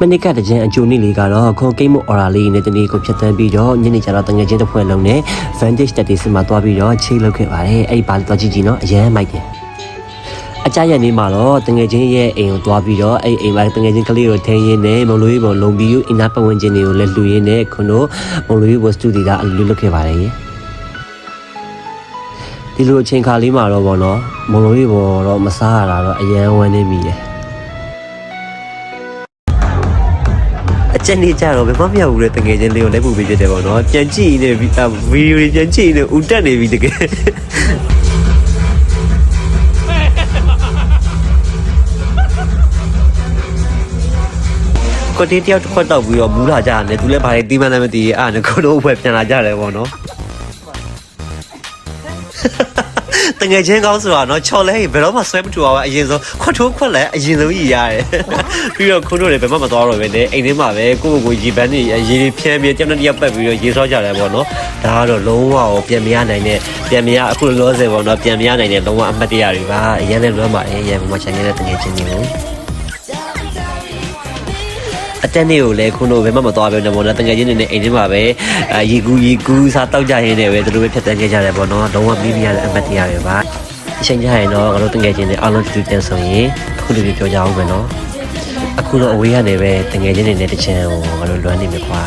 မနစ်ကတကြံအကျိုးနေ့လေးကတော့ခွန်ကိတ်မို့အော်ရာလေးနဲ့တနေ့ကိုဖြတ်သန်းပြီးတော့ညနေကျတော့တငယ်ချင်းတစ်ဖွဲ့လုံးနဲ့ Vantage တက်တီစမှာတွားပြီးတော့ချိတ်လုပ်ခဲ့ပါတယ်အဲ့ဒီပါတော့ကြည့်ကြည့်နော်အရန်မိုက်တယ်အကြရနေမှာတော့တငယ်ချင်းရဲ့အိမ်ကိုတွားပြီးတော့အဲ့အိမ်မှာတငယ်ချင်းကလေးကိုထင်းရင်းနဲ့မုံလိုကြီးပေါ်လုံပြီးအင်နာပတ်ဝန်းကျင်တွေကိုလည်းလှူရင်းနဲ့ခွန်တို့မုံလိုကြီးပေါ်စတူဒီတာအလူလုပ်ခဲ့ပါတယ်ဒီလိုအချိန်ခါလေးမှာတော့ဗောနော်မုံလိုကြီးပေါ်တော့မစားရတာတော့အရန်ဝမ်းနေမိတယ် အချက်နေကြတော့ဘယ်မှမရဘူးလေတကယ်ချင်းလေးကိုလက်ပူပေးဖြစ်တယ်ပေါ့နော်ပြန်ကြည့်နေဗီဒီယိုတွေပြန်ကြည့်နေဦးတက်နေပြီတကယ်ကိုတေးတယောက်တစ်ခွက်တောက်ပြီးတော့မူးလာကြတယ်သူလည်းဘာလဲတီးမှန်းလည်းမသိဘူးအဲ့ဒါနဲ့ကိုတို့ဘွယ်ပြန်လာကြတယ်ပေါ့နော် တငယ်ချင်းကောင်းဆိုတာနော်ချော်လဲဘယ်တော့မှဆွဲမထူအောင်အရင်ဆုံးခွတ်ထိုးခွက်လဲအရင်ဆုံးရည်ရတယ်ပြီးတော့ခုတို့လည်းဘယ်မှမသွားတော့ပဲနဲ့အိမ်ထဲမှာပဲကိုယ့်ကိုယ်ကိုရေပန်းနေရေတွေဖြန်းပြီးကျန်တဲ့တယောက်ပတ်ပြီးတော့ရေဆောကြတယ်ပေါ့နော်ဒါကတော့လုံးဝကိုပြန်မရနိုင်တဲ့ပြန်မရအခုလောဆယ်ပေါ့နော်ပြန်မရနိုင်တဲ့လုံးဝအမှတ်တရတွေပါအရင်လည်းလွမ်းပါတယ်ရန်ကုန်မှာခြံနေတဲ့တငယ်ချင်းတွေကို အတက်နေကိုလည်းခုတို့ဘယ်မှမသွားပဲနဲ့ပေါ့နော်တငယ်ချင်းတွေနဲ့အိမ်ထဲမှာပဲအဲရီကူရီကူစားတောက်ကြရင်းနဲ့ပဲသူတို့ပဲဖြတ်တန်းခဲ့ကြတယ်ပေါ့နော်လုံးဝမိမိရတဲ့အမှတ်တရတွေပါအချိန်ကြရင်တော့ငါတို့တငယ်ချင်းတွေအားလုံးတူတူတန်းဆိုရင်အခုလိုပြောကြအောင်မယ်နော်အခုတော့အဝေးကနေပဲတငယ်ချင်းတွေနဲ့တစ်ချမ်းဟိုငါတို့လွမ်းနေမှာခွာ